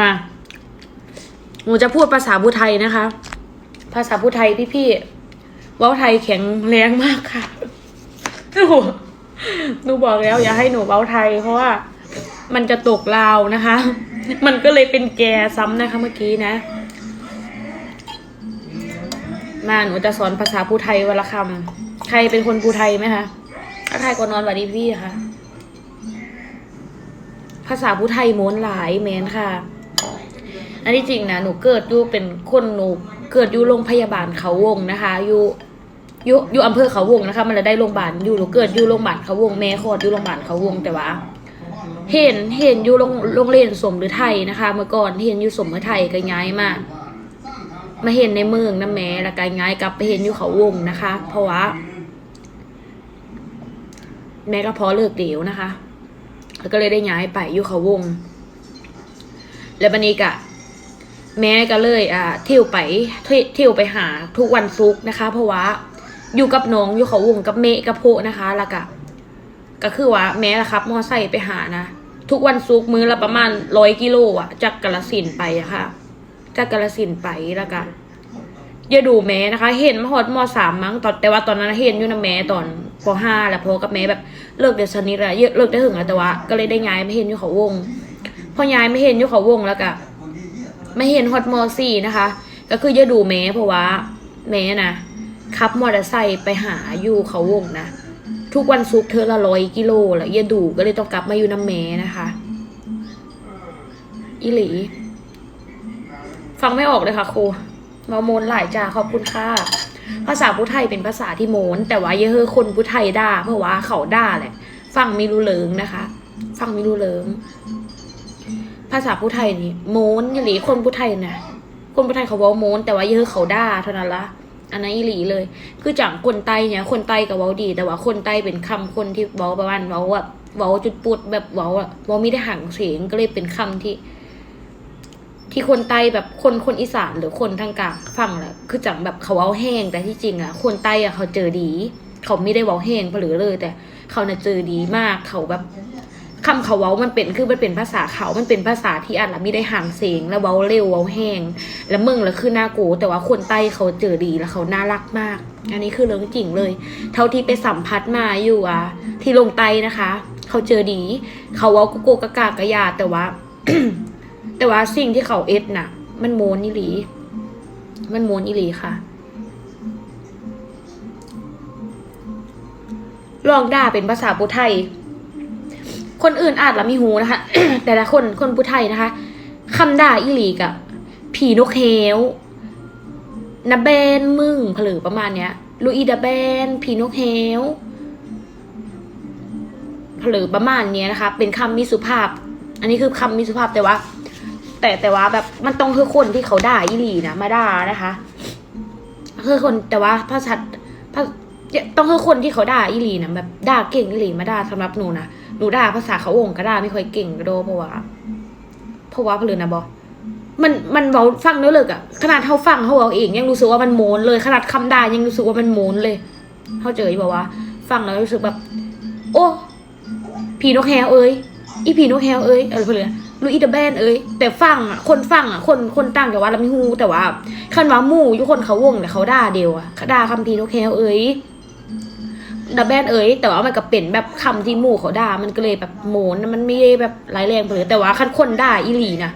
มา หนูจะพูดภาษาพูไทยนะคะ ภาษาพูไทยพี่ๆเว้าไทยแข็งแรงมากค่ะหนูหนูบอกแล้ว อย่าให้หนูเว้าไทย เพราะว่ามันจะตกลาวนะคะ มันก็เลยเป็นแกซ้ำนะคะเมื่อกี้นะ มาหนูจะสอนภาษาพูไทยวันละคำใครเป็นคนพูไทยไหมคะถ้าใครก็นอนวัดดีพี่ค่ะ ภาษาพูไทยม้วนหลายแมนค่ะ อันที่จริงนะหนูเกิดอยู่เป็นคนหนูเกิดอยู่โรงพยาบาลเขาวงนะคะอยู่อยู่อยู่อำเภอเขาวงนะคะ มันเลยได้โรงพยาบาลอยู่หนูเกิดอยู่โรงพยาบาลเขาวงแม่คลอดอยู่โรงพยาบาลเขาวงแต่ว่า เห็นเห็นอยู่โรงโรงเรียนสมหรือไทยนะคะ เมื่อก่อนเห็นอยู่สมหรือไทยก็ย้ายมามาเห็นในเมืองนะแม่แล้วก็ย้ายกลับไปเห็นอยู่เขาวงนะคะ เพราะว่าแม่ก็พอเลิกเดียวนะคะ แล้วก็เลยได้ย้ายไปอยู่เขาวง แล้วบันนี้กะ แม่ก็เลยอ่าเที่ยวไปเที่ยวไปหาทุกวันซุกนะคะ เพราะว่าอยู่กับน้องอยู่เขาวงกับเมกับโพนะคะแล้วก็ก็คือว่าแม่ละครับมอไซค์ไปหานะทุกวันซุกมื้อละประมาณร้อยกิโลอะจากกาลสินไปอะค่ะจากกาลสินไปแล้วก็อย่าดูแม่นะคะ เห็นมาฮอดมสามมั้งตอนแต่ว่าตอนนั้นเห็นอยู่นะแม่ตอนปห้าแล้วพอกับแม่แบบเลิกเดี๋ยวสนิทแล้วเลิกได้ถึงแล้วแต่ว่า ก็เลยได้ย้ายไม่เห็นอยู่เขาวง พอย้ายไม่เห็นอยู่เขาวงแล้วก็ ไม่เห็นฮอตมอสี่นะคะ ก็คืออย่ดูแม้เพราะว่าแม้นะขับมอเตอร์ไซค์ไปหาอยู่เขาวงนะ ทุกวันซุกร์เธอละร้อยกิโลแล้วย่าดูก็เลยต้องกลับมาอยู่น้ำแม้นะคะอีหลี ฟังไม่ออกเลยค่ะครูมาโมนหลายจ้าขอบคุณค่ะภาษาพุไทยเป็นภาษาที่โมน แต่ว่าอย่าเฮอคนพุไทยด่าเพราะว่าเขาด่าแหละ ฟังไม่รู้เลิงนะคะ ฟังไม่รู้เลิง ภาษาผู้ไทยนี่โม้นอีหลีคนผู้ไทยนะคนผู้ไทยเขาเว้าโม้นแต่ว่าเยอะเขาด่าเท่านั้นละอันนั้นอีหลีเลย คือจากคนไต้เนี่ยคนไต้กับเว้าดี แต่ว่าคนไต้เป็นคำคนที่เว้าประมาณเว้าแบบเว้าจุดปุดแบบเว้าอะเว้าไม่ได้ห่างเสียงก็เลยเป็นคำที่ที่คนไต้แบบคนคนอีสานหรือคนทางกลางฟังแหละคือจังแบบเขาเว้าแห้งแต่ที่จริงอะคนไต้อะเขาเจอดี เขาไม่ได้เว้าแห้งเผลอเลย แต่ เขาเนี่ยเจอดีมากเขาแบบ คำเขาเว้ามันเป็นคือมันเป็นภาษาเขา มันเป็นภาษาที่อาจละไม่ได้ห่างเสียงแล้วเว้าเร็วเว้าแห้ง แล้วมึงแล้วคือหน้าโกแต่ว่าคนใต้เขาเจอดีแล้วเขาน่ารักมาก อันนี้คือเรื่องจริงเลย เท่าที่ไปสัมผัสมาอยู่อะที่ลงใต้นะคะ เขาเจอดี เขาเว้ากุโกกะกากะยาแต่ว่า แต่ว่าสิ่งที่เขาเอ็ดน่ะ มันโมนอีหลี มันโมนอีหลีค่ะลองด่าเป็นภาษาปุไทย คนอื่นอาจละมีหูนะคะ แต่ละคนคนผู้ไทยนะคะคำด่าอีหลีกับผีนกเฮวนาแบนมึงผลือประมาณเนี้ยลูอีดาแบนผีนกเฮวผลือประมาณเนี้ยนะคะ เป็นคำมีสุภาพ อันนี้คือคำมีสุภาพแต่ว่า แต่แต่ว่าแบบมันต้องคือคนที่เขาด่าอีหลีนะมาด่านะคะคือคนแต่ว่าภาษาภา ต้องคือคนที่เขาด่าอีหลีนะแบบด่าเก่งอีหลีมาด่าสำหรับหนูนะหนูด่าภาษาเขาวงก็ด่าไม่ค่อยเก่งก็โดเพราะว่าเพราะว่าเพลือนะบอมันมันเบาฟังแล้วเลยอะขนาดเขาฟังเขาเอาเอง ยังรู้สึกว่ามันโมนเลยขนาดคำด่ายังรู้สึกว่ามันโมนเลยเขาเจอบอกว่า ฟังแล้วรู้สึกแบบ โอ้ผีนกแฮวเอ้ยอีผีนกแฮวเอ้ยเออเพลือลูอีเดแบนเอ้ยแต่ฟังอะคนฟังอะคนคนต่างจากว่าเราไม่ฮู้แต่ว่าคันว่ามู่อยู่คนเขาวงแต่เขาด่าเดียวอะด่าคำผีนกแฮวเอ้ย ดับแบนเอ๋ยแต่ว่ามันก็เป็นแบบคำที่หมู่เขาด่ามันก็เลยแบบโมนมันไม่ได้แบบร้ายแรงเลยแต่ว่าคันคนด่าอีหลีนะ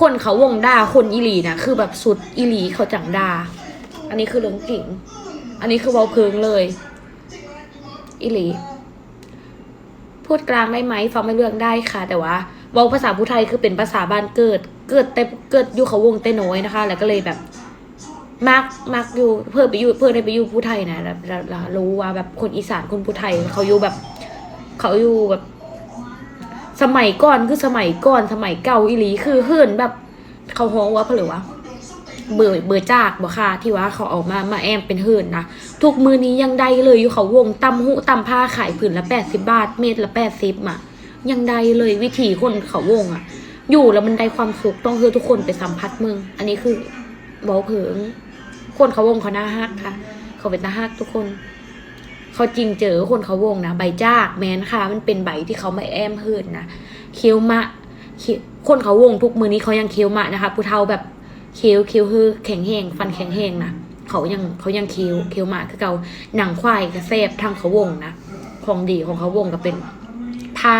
คนเขาวงด่าคนอีหลีนะคือแบบสุดอีหลีเขาจังด่าอันนี้คือเรื่องจริง อันนี้คือเว้าเพิงเลย อีหลี พูดกลางได้ไหมฟังไม่เรื่องได้ค่ะ แต่ว่าเว้าภาษาผู้ไทยคือเป็นภาษาบ้านเกิด เกิดแต่เกิดอยู่เขาวงแต่น้อยนะคะ แล้วก็เลยแบบ มักมักอยู่เพื่อไปอยู่เพื่อได้ไปอยู่ผู้ไทยนะแล้วแล้วรู้ว่าแบบคนอีสานคนผู้ไทยเขาอยู่แบบ เขาอยู่แบบ สมัยก่อนคือสมัยก่อนสมัยเก่าอีหลีคือเฮิรนแบบ เขาฮ้องว่าเพนหรือว่าเบอร์เบอร์จากบ่ค่ะที่ว่าเขาออกมามาแอมเป็นเฮิรนนะทุกมือนี้ยังได้เลยอยู่เขาวงตำหูตำผ้าขายผืนละแปดสิบบาท เม็ดละแปดสิบอะ ยังได้เลยวิธีคนเขาวงอะ อยู่แล้วมันได้ความสุขต้องคือทุกคนไปสัมผัสมึง อันนี้คือเบาเผิง คนเขาวงเขาหน้าฮักค่ะ เขาเป็นหน้าฮักทุกคน เขาจริงเจอคนเขาวงนะใบจากแมนค่ะ มันเป็นใบที่เขาไม่แอมเฮิรนนะเคียวมะคนเขาวงทุกมือนี้เขายังเคียวมากนะคะผู้เฒ่าแบบเคียวเคียวคือแข็งแห้งฟันแข็งแห้งนะเขายังเขายังเคียวเคียวมากคือเกาหนังควายกระเซบทางเขาวงนะของดีของเขาวงก็เป็นผ้า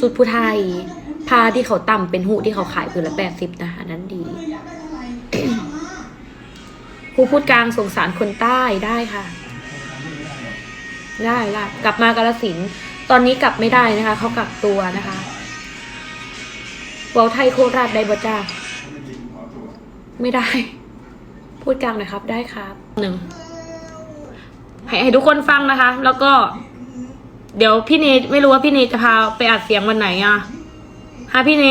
สุดผู้ไทยผ้าที่เขาต่ำเป็นหูที่เขาขายผืนละแปดสิบนะคะอันนั้นดี ครูพูดกลางสงสารคนใต้ได้ค่ะ ได้ละกลับมากาลสินธุ์ตอนนี้กลับไม่ได้นะคะเขากักตัวนะคะเวาไทยโคราชได้บ่จ้าไม่ได้ พูดกลางหน่อยครับ ได้ครับหนึ่งให้ให้ทุกคนฟังนะคะ แล้วก็ เดี๋ยวพี่เนไม่รู้ว่าพี่เนจะพาไปอัดเสียงวันไหนอะฮะพี่เน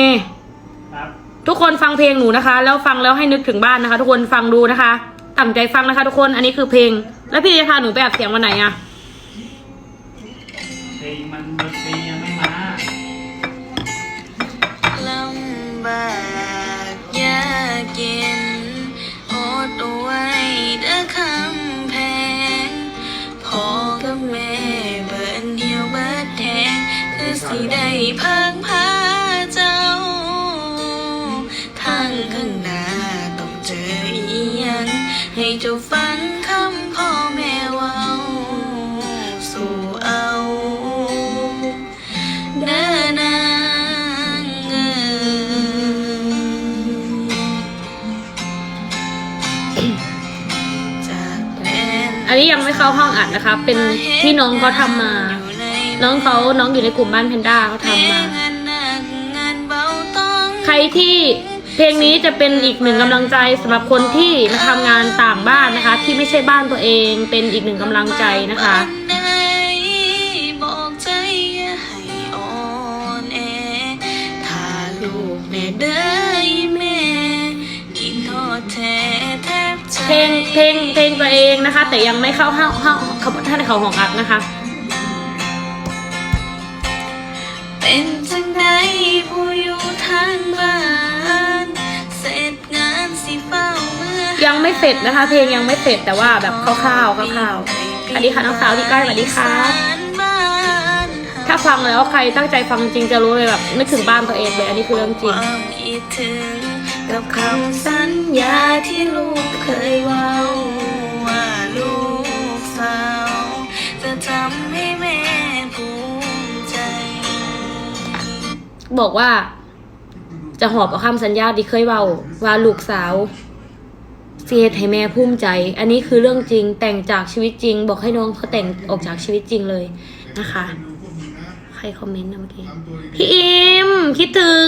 ครับทุกคนฟังเพลงหนูนะคะ แล้วฟังแล้วให้นึกถึงบ้านนะคะ ทุกคนฟังดูนะคะ ตั้งใจฟังนะคะทุกคน อันนี้คือเพลง แล้วพี่จะพาหนูไปอัดเสียงวันไหนอะเพลงมันเสีย เจ้าฟังคำพ่อแม่เว้า สู่เอาเดินนางเอ่ยจากแดนอันนี้ยังไม่เข้าห้องอัดนะคะ เป็นที่น้องเขาทำมาน้องเขาน้องอยู่ในกลุ่มบ้านเพนด้าเขาทำมา งานหนักงานเบาต้อง ใครที่เพ ลงนี้จะเป็นอีกหนึ่งกำลังใจสำหรับคนที่มาทำงานต่างบ้านนะคะ ที่ไม่ใช่บ้านตัวเองเป็นอีกหนึ่งกำลังใจนะคะใดบอกใจอย่าให้อ่อนแอถ้าลูกแน่เด้อแม่กินทอดแท้แทบใจเพลงเพลงเพลงตัวเองนะคะ แต่ยังไม่เข้าห้าห้าเขาท่านเขาของอัดนะคะ เป็นจังใดผู้อยู่ทางบ้าน ยังไม่เสร็จนะคะ เพลงยังไม่เสร็จแต่ว่าแบบคร่าวๆคร่าวๆสวัสดีค่ะน้องสาวที่ใกล้สวัสดีครับถ้าฟังแล้วใครตั้งใจฟังจริงจะรู้เลยแบบนึกถึงบ้านตัวเองเลยอันนี้คือเรื่องจริงความคิดถึงกับคำสัญญาที่ลูกเคยเว่าว่าลูกสาวจะทำให้แม่ภูมิใจ บอกว่า จะหอบเอาคำสัญญาที่เคยเบาว่าลูกสาวเสียให้แม่ภูมิใจ อันนี้คือเรื่องจริงแต่งจากชีวิตจริง บอกให้น้องเขาแต่งออกจากชีวิตจริงเลยนะคะ ใครคอมเมนต์นะเมื่อกี้พี่อิมคิดถึง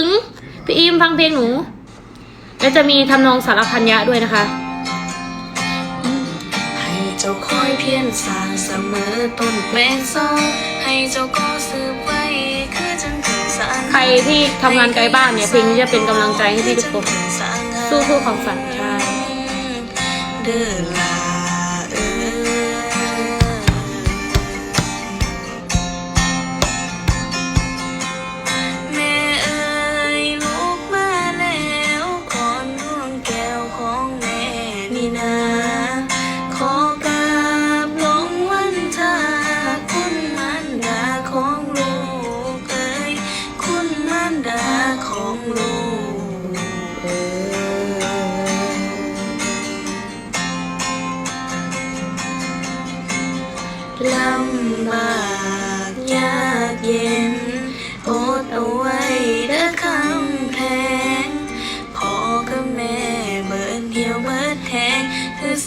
พี่อิมฟังเพลงหนู แล้วจะมีทำนองสารพันยะด้วยนะคะให้เจ้าคอยเพียรสร้างเสมอต้นแม่ซอให้เจ้าก็สืบ ใครที่ทำงานไกลบ้านเนี่ยเพลงนี้จะเป็นกำลังใจให้พี่ทุกคนสู้เพื่อความฝันใช่ เด้อลา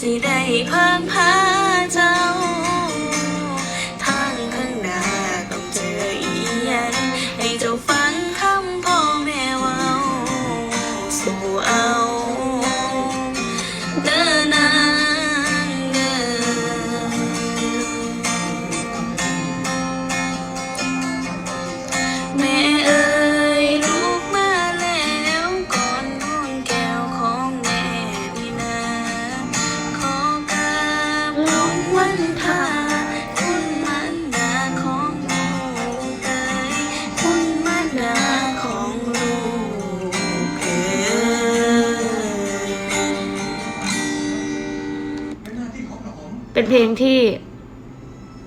สิได้ผ่านพาเจ้า เป็นเพลงที่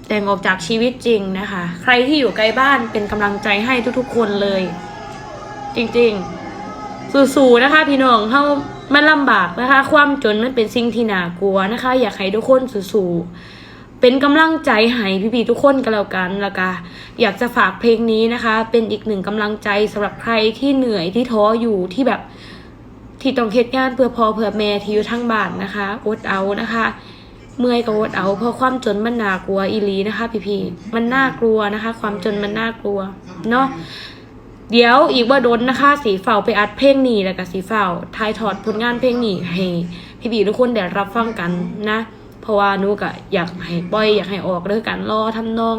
แต่งออกจากชีวิตจริงนะคะ ใครที่อยู่ไกลบ้านเป็นกำลังใจให้ทุกๆคนเลย จริงๆ สู้ๆนะคะ พี่น้องเฮามันลำบากนะคะ ความจนมันเป็นสิ่งที่น่ากลัวนะคะ อยากให้ทุกคนสู้ๆเป็นกำลังใจให้พี่ๆทุกคนกันแล้วกันล้วก็อยากจะฝากเพลงนี้นะคะ เป็นอีกหนึ่งกำลังใจสำหรับใครที่เหนื่อยที่ท้ออยู่ที่แบบที่ต้องเฮ็ดงานเพื่อพอเพื่อแม่ที่อยู่ทั้งบ้านนะคะอดเอานะคะ เมื่อยก็อดเอา เพราะความจนมันน่ากลัวอีลีนะคะ พี่ๆมันน่ากลัวนะคะ ความจนมันน่ากลัวเนาะเดี๋ยวอีกว่าโดนนะคะ สีเฝ้าไปอัดเพลงนี้แล้วก็สีเฝ้าทายถอดผลงานเพลงนี้ให้พี่ๆทุกคนได้รับฟังกันนะ เพราะว่านูก็อยากให้ปล่อยอยากให้ออกเรื่องกันรอทำนอง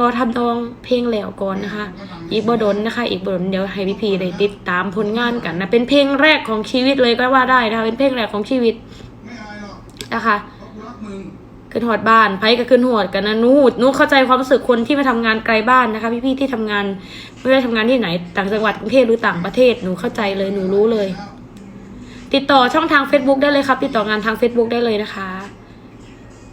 รอทำนองเพลงแล้วก่อนนะคะ อีกบ่ดนนะคะ อีกบ่ดนเดี๋ยวให้พี่พีได้ติดตามผลงานกันนะเป็นเพลงแรกของชีวิตเลยก็ว่าได้นะคะเป็นเพลงแรกของชีวิตนะคะ ขึ้นหอดบ้านไพ่ก็ขึ้นหอดกันนะนูหนูเข้าใจความรู้สึกคนที่มาทำงานไกลบ้านนะคะ พี่ๆที่ทำงานไม่ได้ทำงานที่ไหน ต่างจังหวัดกรุงเทพหรือต่างประเทศหนูเข้าใจเลยหนูรู้เลย ติดต่อช่องทาง Facebook ได้เลยครับ ติดต่องานทาง Facebook ได้เลยนะคะ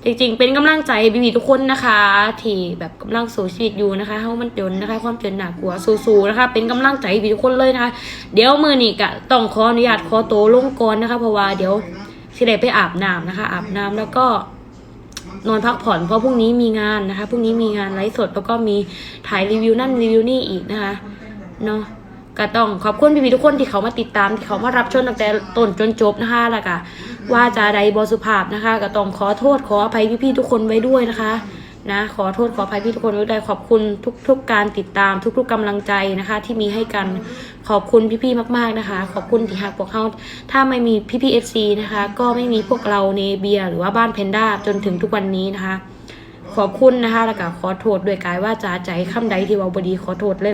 จริงๆ เป็นกำลังใจบีบีทุกคนนะคะ ที่แบบกำลังสู้ชีวิตอยู่นะคะเฮามันจนนะคะ ความจนหนักกลัวสู้ๆนะคะ เป็นกำลังใจบีทุกคนเลยนะคะ เดี๋ยวมือนี่กะต้องขออนุญาตขอโตลงก่อนนะคะเพราะว่าเดี๋ยว ที่ได้ไปอาบน้ำนะคะ อาบน้ำแล้วก็นอนพักผ่อนเพราะพรุ่งนี้มีงานนะคะพรุ่งนี้มีงานไลฟ์สดแล้วก็มีถ่ายรีวิวนั่นรีวิวนี่อีกนะคะเนาะก็ต้องขอบคุณพี่ๆทุกคนที่เขามาติดตามที่เขามารับชมตั้งแต่ต้นจนจบนะคะแล้วก็ว่าจะใดบอสุภาพนะคะ ก็ต้องขอโทษขออภัยพี่ๆทุกคนไว้ด้วยนะคะ นะขอโทษขออภัยพี่ทุกคนไว้ด้วยขอบคุณทุก ๆ การติดตามทุก ๆกำลังใจนะคะ ที่มีให้กันขอบคุณพี่ๆมาก ๆนะคะ ขอบคุณที่หักพวกเขาถ้าไม่มีพี่ๆเอฟซีนะคะ ก็ไม่มีพวกเราเนเบียหรือว่าบ้านเพนด้าจนถึงทุกวันนี้นะคะ ขอบคุณนะคะแล้วก็ขอโทษด้วยกายว่าจาใจคำใดที่เว่าบดีขอโทษเลย